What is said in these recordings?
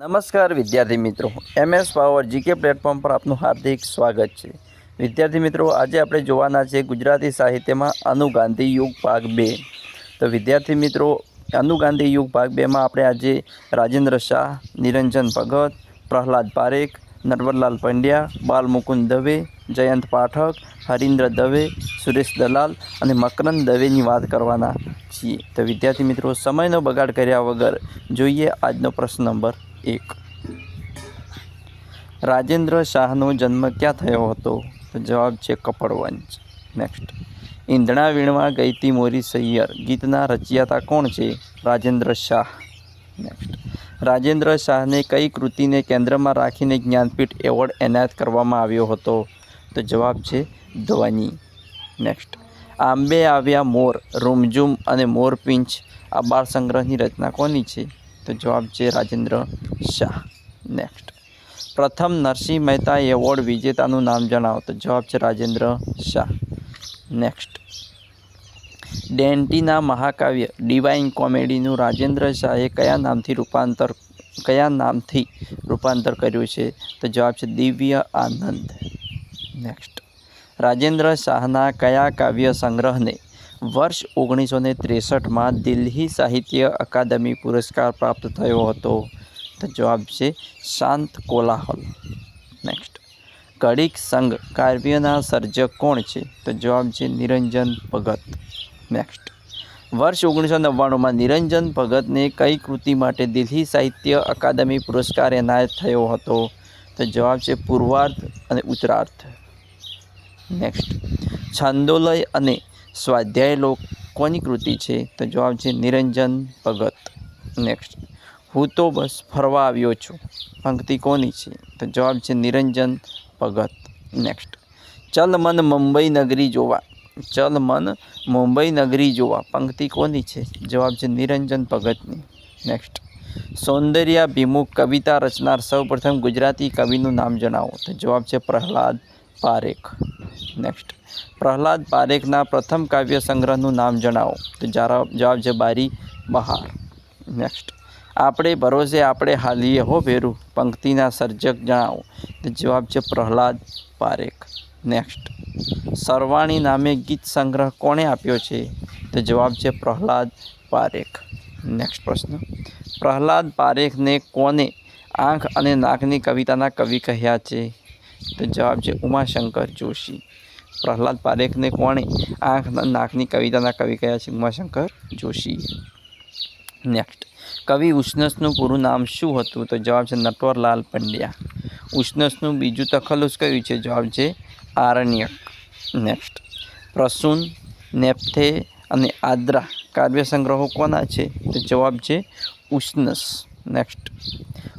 નમસ્કાર વિદ્યાર્થી મિત્રો. એમએસ પાવર જીકે પ્લેટફોર્મ પર આપનું હાર્દિક સ્વાગત છે. વિદ્યાર્થી મિત્રો, આજે આપણે જોવાના છે ગુજરાતી સાહિત્યમાં અનુગાંધી યુગ ભાગ બે. તો વિદ્યાર્થી મિત્રો અનુગાંધી યુગ ભાગ બેમાં આપણે આજે રાજેન્દ્ર શાહ, નિરંજન ભગત, પ્રહલાદ પારેખ, નરવરલાલ પંડ્યા, બાલમુકુંદ દવે, જયંત પાઠક, હરિન્દ્ર દવે, સુરેશ દલાલ અને મકરંદ દવેની વાત કરવાના છીએ. તો વિદ્યાર્થી મિત્રો, સમયનો બગાડ કર્યા વગર જોઈએ આજનો પ્રશ્ન નંબર એક. રાજેન્દ્ર શાહનો જન્મ ક્યાં થયો હતો? તો જવાબ છે કપડવંજ. નેક્સ્ટ ઈંધણા વીણવા ગઈતી મોરી સૈયર. ગીતના રચયિતા કોણ છે? રાજેન્દ્ર શાહ. નેક્સ્ટ રાજેન્દ્ર શાહને કઈ કૃતિને કેન્દ્રમાં રાખીને જ્ઞાનપીઠ એવોર્ડ એનાયત કરવામાં આવ્યો હતો? તો જવાબ છે ધ્વનિ. નેક્સ્ટ આંબે આવ્યા મોર, રૂમઝૂમ અને મોરપીંછ આ બાળ સંગ્રહની રચના કોની છે? તો જવાબ છે રાજેન્દ્ર શાહ. નેક્સ્ટ પ્રથમ નરસિંહ મહેતા એવોર્ડ વિજેતાનું નામ જણાવો. તો જવાબ છે રાજેન્દ્ર શાહ. નેક્સ્ટ ડેન્ટીના મહાકાવ્ય, ડિવાઇન કોમેડીનું રાજેન્દ્ર શાહે કયા નામથી રૂપાંતર, કયા નામથી રૂપાંતર કર્યું છે? તો જવાબ છે દિવ્ય આનંદ. નેક્સ્ટ રાજેન્દ્ર શાહના કયા કાવ્ય સંગ્રહને વર્ષ ઓગણીસો ને ત્રેસઠમાં દિલ્હી સાહિત્ય અકાદમી પુરસ્કાર પ્રાપ્ત થયો હતો. તો જવાબ છે શાંત કોલાહલ. નેક્સ્ટ કડીક સંઘ કાવ્યના સર્જક કોણ છે? તો જવાબ છે નિરંજન ભગત. નેક્સ્ટ વર્ષ ઓગણીસો નવ્વાણુંમાં નિરંજન ભગતને કઈ કૃતિ માટે દિલ્હી સાહિત્ય અકાદમી પુરસ્કાર એનાયત થયો હતો? તો જવાબ છે પૂર્વાર્ધ અને ઉત્તરાર્ધ. નેક્સ્ટ છંદોલય અને સ્વાધ્યાય લોક કોની કૃતિ છે? તો જવાબ છે નિરંજન ભગત. નેક્સ્ટ હું તો બસ ફરવા આવ્યો છું. પંક્તિ કોની છે? તો જવાબ છે નિરંજન ભગત. નેક્સ્ટ ચલ મન મુંબઈ નગરી જોવા. ચલ મન મુંબઈ નગરી જોવા. પંક્તિ કોની છે? જવાબ છે નિરંજન ભગતની. નેક્સ્ટ સૌંદર્યાભિમુખ કવિતા રચનાર સૌપ્રથમ ગુજરાતી કવિનું નામ જણાવો. તો જવાબ છે પ્રહલાદ પારેખ. નેક્સ્ટ પ્રહલાદ પારેખના પ્રથમ કાવ્ય સંગ્રહનું નામ જણાવો. તો જવાબ છે બારી બહાર. નેક્સ્ટ આપણે ભરોસે આપણે હાલીએ હો ભેરું, પંક્તિના સર્જક જણાવો. તો જવાબ છે પ્રહલાદ પારેખ. નેક્સ્ટ સરવાણી નામે ગીત સંગ્રહ કોણે આપ્યો છે? તો જવાબ છે પ્રહલાદ પારેખ. નેક્સ્ટ પ્રશ્ન. પ્રહલાદ પારેખને કોને આંખ અને નાકની કવિતાના કવિ કહ્યા છે? તો જવાબ છે ઉમાશંકર જોશી. પ્રહલાદ પારેખને કોણે આંખ નાકની કવિતાના કવિ કહ્યા છે ઉમાશંકર જોશી. નેક્સ્ટ કવિ ઉષ્ણસનું પૂરું નામ શું હતું? તો જવાબ છે નટવરલાલ પંડ્યા. ઉષ્ણસનું બીજું તખલ્લુસ કયું છે? જવાબ છે આરણ્યક. નેક્સ્ટ પ્રસૂન, નેપ્થે અને આદ્રા કાવ્ય સંગ્રહો કોના છે? તો જવાબ છે ઉષ્ણસ. નેક્સ્ટ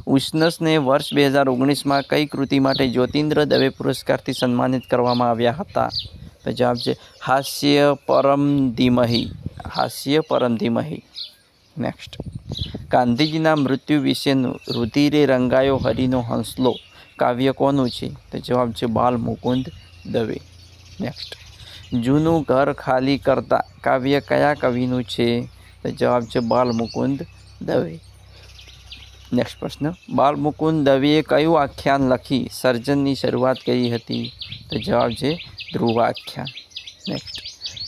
ઉષ્ણસને વર્ષ બે હજાર ઓગણીસમાં કઈ કૃતિ માટે જ્યોતિન્દ્ર દવે પુરસ્કારથી સન્માનિત કરવામાં આવ્યા હતા? તો જવાબ છે, હાસ્ય પરમ ધીમહી, હાસ્ય પરમ ધીમહી. નેક્સ્ટ ગાંધીજીના મૃત્યુ વિશેનું રુધિરે રંગાયો હરિનો હંસલો. કાવ્ય કોનું છે? તો જવાબ છે, બાલ મુકુંદ દવે. નેક્સ્ટ જૂનું ઘર ખાલી કરતા કાવ્ય કયા કવિનું છે? તો જવાબ છે, બાલ મુકુંદ દવે. નેક્સ્ટ પ્રશ્ન. બાલમુકુંદ દવેએ કયું આખ્યાન લખી સર્જનની શરૂઆત કરી હતી? તો જવાબ છે ધ્રુવાખ્યાન. નેક્સ્ટ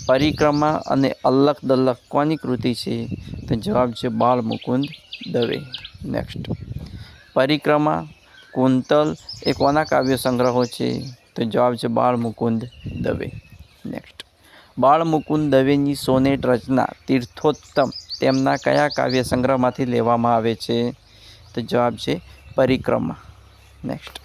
પરિક્રમા અને અલ્લક દલ્લક કોની કૃતિ છે? તો જવાબ છે બાલમુકુંદ દવે નેક્સ્ટ પરિક્રમા, કુંતલ એ કોના કાવ્ય સંગ્રહો છે? તો જવાબ છે બાળમુકુંદ દવે નેક્સ્ટ બાળમુકુંદ દવેની સોનેટ રચના તીર્થોત્તમ તેમના કયા કાવ્ય સંગ્રહમાંથી લેવામાં આવે છે? તો જવાબ છે પરિક્રમા. નેક્સ્ટ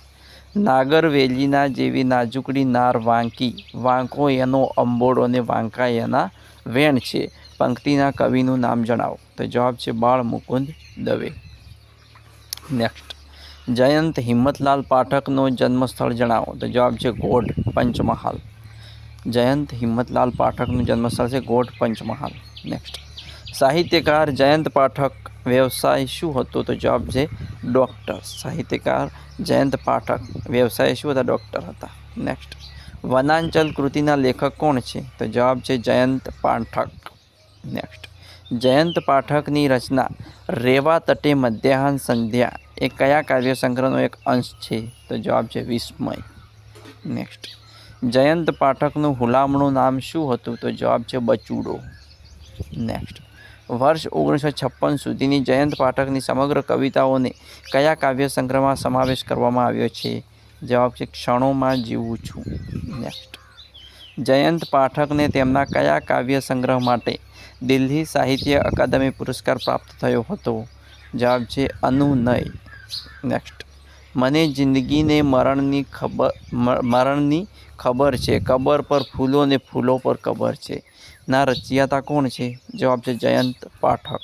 નાગરવેલીના જેવી નાજુકડી નાર વાંકી. વાંકો એનો અંબોડો અને વાંકા એના વેણ છે. પંક્તિના કવિનું નામ જણાવો. તો જવાબ છે બાળ મુકુંદ દવે. નેક્સ્ટ જયંત હિંમતલાલ પાઠકનો જન્મસ્થળ જણાવો. તો જવાબ છે ગોઢ પંચમહાલ. જયંત હિંમતલાલ પાઠકનું જન્મસ્થળ છે ગોઢ પંચમહાલ. નેક્સ્ટ સાહિત્યકાર જયંત પાઠક વ્યવસાય શું હતો તો જવાબ છે ડૉક્ટર. સાહિત્યકાર, જયંત પાઠક, વ્યવસાય શું હતા? ડૉક્ટર હતા. નેક્સ્ટ વનાંચલ કૃતિના લેખક કોણ છે? તો જવાબ છે જયંત પાઠક. નેક્સ્ટ જયંત પાઠકની રચના રેવા તટે મધ્યાહન સંધ્યા એ કયા કાવ્ય સંગ્રહનો એક અંશ છે? તો જવાબ છે વિસ્મય. નેક્સ્ટ જયંત પાઠકનું હુલામણું નામ શું હતું? તો જવાબ છે બચુડો. નેક્સ્ટ વર્ષ ઓગણીસો છપ્પન સુધીની જયંત પાઠકની સમગ્ર કવિતાઓને કયા કાવ્ય સંગ્રહમાં સમાવેશ કરવામાં આવ્યો છે? જવાબ છે, ક્ષણોમાં જીવું છું. નેક્સ્ટ જયંત પાઠકને તેમના કયા કાવ્ય સંગ્રહ માટે દિલ્હી સાહિત્ય અકાદમી પુરસ્કાર પ્રાપ્ત થયો હતો? જવાબ છે, અનુનય. નેક્સ્ટ મને જિંદગીને મરણની ખબર મરણની ખબર છે. કબર પર ફૂલો ને ફૂલો પર કબર છે. ના રચિયાતા કોણ છે? જવાબ છે જયંત પાઠક.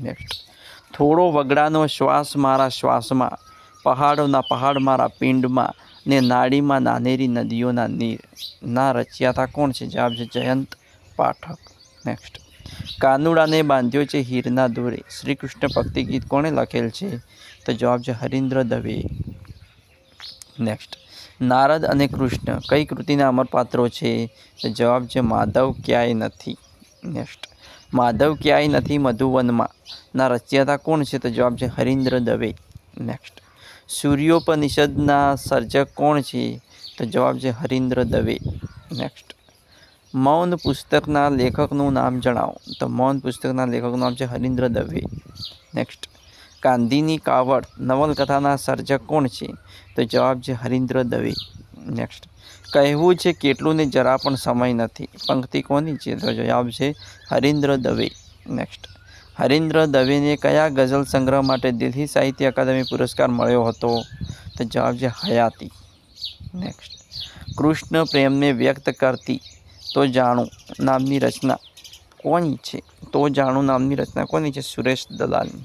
નેક્સ્ટ થોડો વગડાનો શ્વાસ મારા શ્વાસમાં, પહાડોના પહાડ મારા પિંડમાં ને નાડીમાં નાનેરી નદીઓના નીર. ના રચિયાતા કોણ છે? જવાબ છે જયંત પાઠક. નેક્સ્ટ કાનુડાને બાંધ્યો છે હીરના દોરે. શ્રી કૃષ્ણ ભક્તિ ગીત કોણે લખેલ છે? તો જવાબ છે હરીન્દ્ર દવે. નેક્સ્ટ નારદ અને કૃષ્ણ, કઈ કૃતિના અમર પાત્રો છે? તો જવાબ છે માધવ ક્યાંય નથી. નેક્સ્ટ માધવ ક્યાંય નથી મધુવનમાં. ના, રચયિતા કોણ છે? તો જવાબ છે હરીન્દ્ર દવે. નેક્સ્ટ સૂર્યોપનિષદના સર્જક કોણ છે? તો જવાબ છે હરીન્દ્ર દવે. નેક્સ્ટ મૌન પુસ્તકના લેખકનું નામ જણાવો. તો મૌન પુસ્તકના લેખકનું નામ છે હરિન્દ્ર દવે. નેક્સ્ટ ગાંધીની કાવડ, નવલકથાના સર્જક કોણ છે? તો જવાબ છે હરીન્દ્ર દવે. નેક્સ્ટ કહેવું છે કેટલું ને જરા પણ સમય નથી. પંક્તિ કોની છે? તો જવાબ છે હરીન્દ્ર દવે. નેક્સ્ટ હરિન્દ્ર દવેને કયા ગઝલ સંગ્રહ માટે દિલ્હી સાહિત્ય અકાદમી પુરસ્કાર મળ્યો હતો? તો જવાબ છે હયાતી. નેક્સ્ટ કૃષ્ણ પ્રેમને વ્યક્ત કરતી. તો જાણું નામની રચના કોની છે? તો જાણું નામની રચના કોની છે? સુરેશ દલાલની.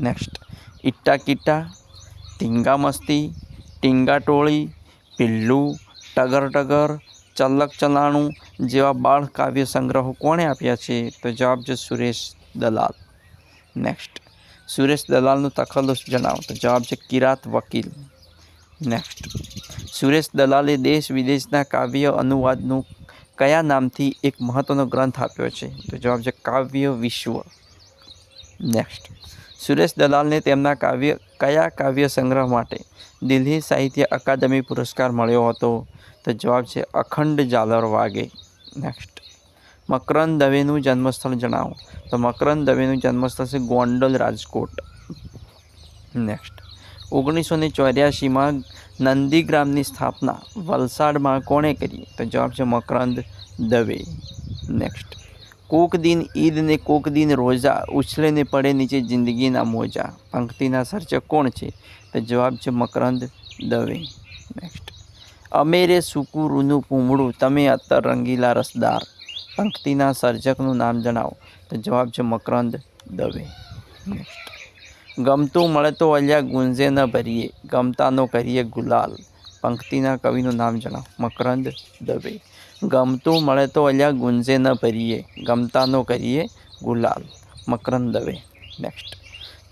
નેક્સ્ટ ઇટ્ટા કિટ્ટા, ટીંગા મસ્તી, ટીંગા ટોળી, પિલ્લુ, ટગર ટગર ચલક ચલાણું જેવા બાળ કાવ્ય સંગ્રહો કોણે આપ્યા છે? તો જવાબ છે સુરેશ દલાલ. નેક્સ્ટ સુરેશ દલાલનું તખલ્લુસ જણાવો. તો જવાબ છે કિરાત વકીલ. નેક્સ્ટ સુરેશ દલાલે દેશ વિદેશના કાવ્ય અનુવાદનું કયા નામથી એક મહત્વનો ગ્રંથ આપ્યો છે? તો જવાબ છે કાવ્ય વિશ્વ. નેક્સ્ટ સુરેશ દલાલને તેમના કાવ્ય, કયા કાવ્ય સંગ્રહ માટે દિલ્હી સાહિત્ય અકાદમી પુરસ્કાર મળ્યો હતો? તો જવાબ છે અખંડ ઝાલર વાગે. નેક્સ્ટ મકરંદ દવેનું જન્મસ્થળ જણાવો. તો મકરંદ દવેનું જન્મસ્થળ છે ગોંડલ રાજકોટ. નેક્સ્ટ ઓગણીસો ને ચોર્યાસીમાં નંદીગ્રામની સ્થાપના વલસાડમાં કોણે કરી? તો જવાબ છે મકરંદ દવે. નેક્સ્ટ કોક દિન ઈદ ને કોક દિન રોજા ઉછલે ને પડે નીચે જિંદગીના મોજા. પંક્તિના સર્જક કોણ છે? તો જવાબ છે મકરંદ દવે. નેક્સ્ટ અમેરે સુકુરુનું પૂમડું, તમે અત્તર રંગીલા રસદાર. પંક્તિના સર્જકનું નામ જણાવો. તો જવાબ છે મકરંદ દવે. નેક્સ્ટ ગમતું મળે તો અલ્યા ગુંજે ન ભરીએ. ગમતાનો કરીએ ગુલાલ. પંક્તિના કવિનું નામ જણાવો. મકરંદ દવે. ગમતું મળે તો અલ્યા ગુંજે ન ભરીએ. ગમતાનો કરીએ ગુલાલ. મકરંદ દવે. નેક્સ્ટ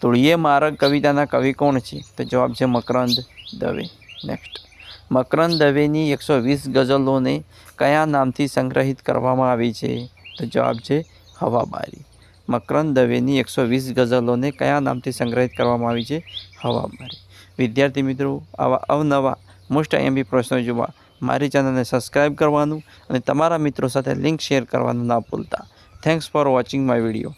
તુળીએ મારગ કવિતાના કવિ કોણ છે? તો જવાબ છે મકરંદ દવે. નેક્સ્ટ મકરંદ દવેની એકસો વીસ ગઝલોને કયા નામથી સંગ્રહિત કરવામાં આવી છે? તો જવાબ છે હવાબારી. મકરંદ દવેની એકસો વીસ ગઝલોને કયા નામથી સંગ્રહિત કરવામાં આવી છે? હવામારી વિદ્યાર્થી મિત્રો, આવા અવનવા, મોસ્ટ એમબી પ્રશ્નો જોવા મારી ચેનલને સબસ્ક્રાઈબ કરવાનું અને તમારા મિત્રો સાથે લિંક શેર કરવાનું ના ભૂલતા. Thanks for watching my video.